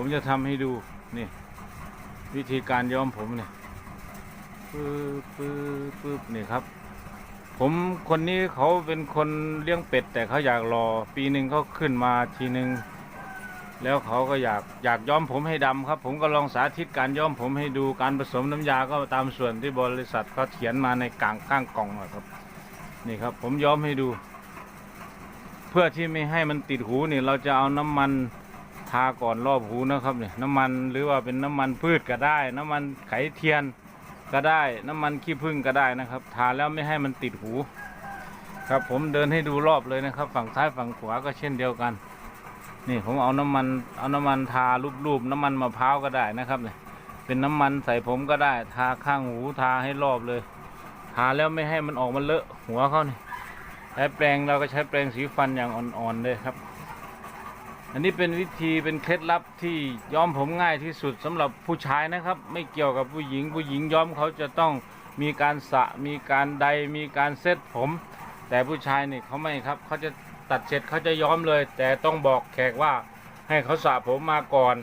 ผมจะทำให้ดูนี่วิธีการย้อมผมเนี่ยปึ๊บปึ๊บปึ๊บนี่ครับ ผมคนนี้เขาเป็นคนเลี้ยงเป็ด แต่เขาอยากรอ ปีหนึ่งเขาขึ้นมาทีหนึ่งแล้วเขาก็อยากอยากย้อมผมให้ดำครับ ผมก็ลองสาธิตการย้อมผมให้ดูการผสมน้ำยาก็ตามส่วนที่บริษัทเขาเขียนมาในกลางข้างกล่องครับ นี่ครับ ผมย้อมให้ดู เพื่อที่ไม่ให้มันติดหูนี่เราจะเอาน้ำมัน ทาก่อนรอบหูนะครับเนี่ยน้ำมันหรือว่าเป็นน้ำมันพืชก็ได้ น้ำมันไขเทียนก็ได้ น้ำมันขี้ผึ้งก็ได้นะครับ ทาแล้วไม่ให้มันติดหู ครับผมเดินให้ดูรอบเลยนะครับ ฝั่งซ้ายฝั่งขวาก็เช่นเดียวกัน นี่ผมเอาน้ำมันเอาน้ำมันทารูปๆน้ำมันมะพร้าวก็ได้นะครับเนี่ยเป็นน้ำมันใส่ผมก็ได้ ทาข้างหูทาให้รอบเลย ทาแล้วไม่ให้มันออกมาเลอะหัวเขานี่ใช้แปรงเราก็ใช้แปรงสีฟันอย่างอ่อนๆเลยครับ อันนี้เป็นวิธีเป็นเคล็ดลับที่ย้อมผมง่ายที่สุดสำหรับผู้ชายนะครับ ไม่เกี่ยวกับผู้หญิง ผู้หญิงย้อมเขาจะต้องมีการสระมีการใดมีการเซ็ตผม แต่ผู้ชายนี่เขาไม่ครับเขาจะตัดเสร็จเขาจะย้อมเลย แต่ต้องบอกแขกว่าให้เขาสระผมมาก่อน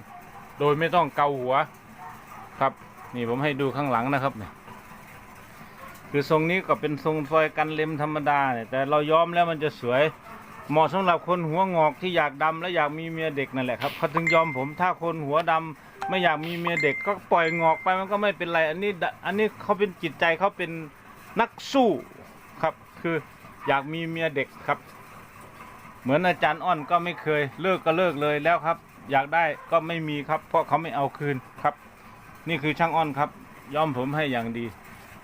โดยไม่ต้องเกาหัวครับ นี่ผมให้ดูข้างหลังนะครับเนี่ยคือทรงนี้ก็เป็นทรงซอยกันเล็มธรรมดาเนี่ยแต่เราย้อมแล้วมันจะสวย เหมาะสำหรับคนหัวงอกที่อยากดำและอยากมีเมียเด็กนั่นแหละครับเขาถึงยอมผมถ้าคนหัวดำไม่อยากมีเมียเด็กก็ปล่อยงอกไปมันก็ไม่เป็นไร อันนี้อันนี้เขาเป็นจิตใจเขาเป็นนักสู้ครับ คืออยากมีเมียเด็กครับ เหมือนอาจารย์อ้อนก็ไม่เคยเลิกก็เลิกเลยแล้วครับ อยากได้ก็ไม่มีครับ เพราะเขาไม่เอาคืนครับ นี่คือช่างอ้อนครับย้อมผมให้อย่างดี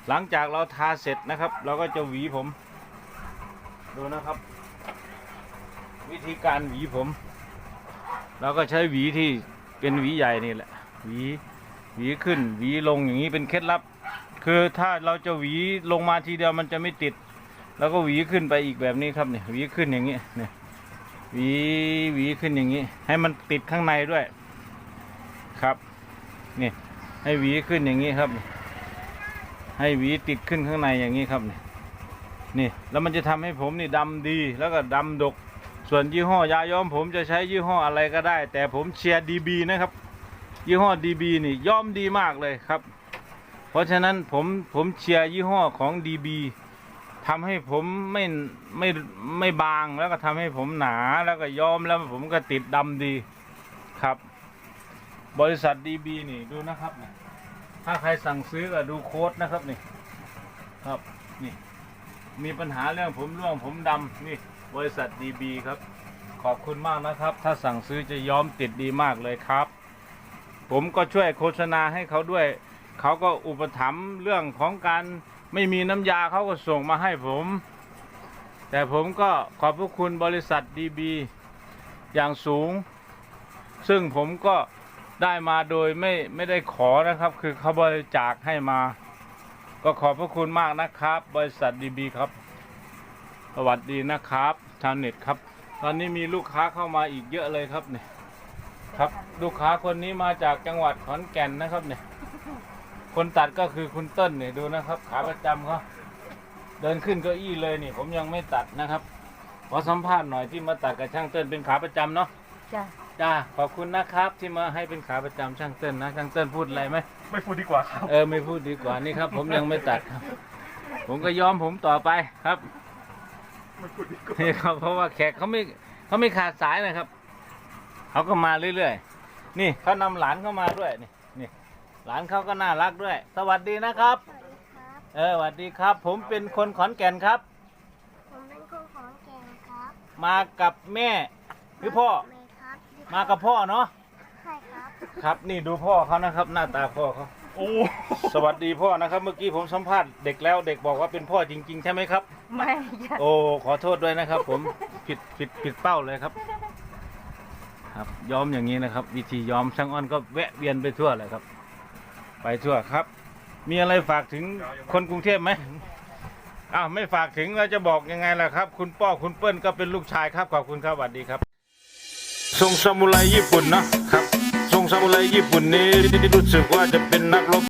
หลังจากเราทาเสร็จนะครับ เราก็จะหวีผม ดูนะครับ วิธีการหวีผม เราก็ใช้หวีที่เป็นหวีใหญ่นี่แหละ หวีหวีขึ้น หวีลงอย่างนี้เป็นเคล็ดลับ คือถ้าเราจะหวีลงมาทีเดียวมันจะไม่ติด แล้วก็หวีขึ้นไปอีกแบบนี้ครับเนี่ยหวีขึ้นอย่างนี้เนี่ยหวีหวีขึ้นอย่างนี้ ให้มันติดข้างในด้วย ครับนี่ให้หวีขึ้นอย่างนี้ครับ ให้หวีติดขึ้นข้างในอย่างนี้ครับเนี่ยนี่แล้วมันจะทำให้ผมนี่ดำดีแล้วก็ดำดก ส่วนยี่ห้อยาย้อมผมจะใช้ยี่ห้ออะไรก็ได้ แต่ผมเชียร์ดีบีนะครับ ยี่ห้อดีบีนี่ย้อมดีมากเลยครับ เพราะฉะนั้นผมผมเชียร์ยี่ห้อของดีบีทำให้ผมไม่ไม่ไม่บางแล้วก็ทำให้ผมหนาแล้วก็ย้อมแล้วผมก็ติดดำดีครับ บริษัทดีบีนี่ดูนะครับถ้าใครสั่งซื้อก็ดูโค้ดนะครับนี่ ครับนี่ มีปัญหาเรื่องผมร่วงผมดำนี่ บริษัทดีบีครับ ขอบคุณมากนะครับ ถ้าสั่งซื้อจะย้อมติดดีมากเลยครับ ผมก็ช่วยโฆษณาให้เขาด้วย เขาก็อุปถัมภ์เรื่องของการไม่มีน้ำยาเขาก็ส่งมาให้ผม แต่ผมก็ขอบพระคุณบริษัทดีบีอย่างสูง ซึ่งผมก็ได้มาโดยไม่ไม่ได้ขอนะครับ คือเขาบริจาคให้มา ก็ขอบพระคุณมากนะครับ บริษัทดีบีครับ สวัสดีนะครับชาวเน็ตครับ ตอนนี้มีลูกค้าเข้ามาอีกเยอะเลยครับเนี่ยครับลูกค้าคนนี้มาจากจังหวัดขอนแก่นนะครับเนี่ยคนตัดก็คือคุณเติ้ลเนี่ยดูนะครับ ขาประจำเขาเดินขึ้นเก้าอี้เลยนี่ผมยังไม่ตัดนะครับขอสัมภาษณ์หน่อยที่มาตัดกับช่างเติ้ลเป็นขาประจำเนาะจ้ะจ้าขอบคุณนะครับ ที่มาให้เป็นขาประจำช่างเต้นนะช่างเต้นพูดอะไรไหมไม่พูดดีกว่าครับ เออไม่พูดดีกว่านี่ครับ ผมยังไม่ตัดครับ ผมก็ยอมผมต่อไปครับไม่พูดดีกว่า นี่ครับเพราะว่าแขกเขาไม่เขาไม่ขาดสายนะครับเขาก็มาเรื่อยๆนี่เขานำหลานเข้ามาด้วยนี่นี่หลานเขาก็น่ารักด้วย สวัสดีนะครับสวัสดีครับเออสวัสดีครับ ผมเป็นคนขอนแก่นครับ ผมเป็นคนของแกงครับ มากับแม่หรือพ่อเมย์ครับมากับพ่อเนาะใช่ครับ ครับนี่ดูพ่อเขานะครับ หน้าตาพ่อเขา โอ้สวัสดีพ่อนะครับ เมื่อกี้ผมสัมภาษณ์เด็กแล้วเด็กบอกว่าเป็นพ่อจริง ๆ ใช่ไหมครับ ไม่จ้ะโอ้ขอโทษด้วยนะครับ ผมผิดผิดผิดเป้าเลยครับ ครับย้อมอย่างนี้นะครับ วิธีย้อมช่างอ้อนก็แวะเวียนไปทั่วเลยครับ ไปทั่วครับ มีอะไรฝากถึงคนกรุงเทพไหมอ้าวไม่ฝากถึงเราจะบอกยังไงล่ะครับ คุณป้อคุณเปิ้ลก็เป็นลูกชายครับขอบคุณครับสวัสดีครับทรงซามูไรญี่ปุ่นเนาะครับทรง ซามูไรญี่ปุ่นนี้รู้สึกว่าจะเป็นนักรบ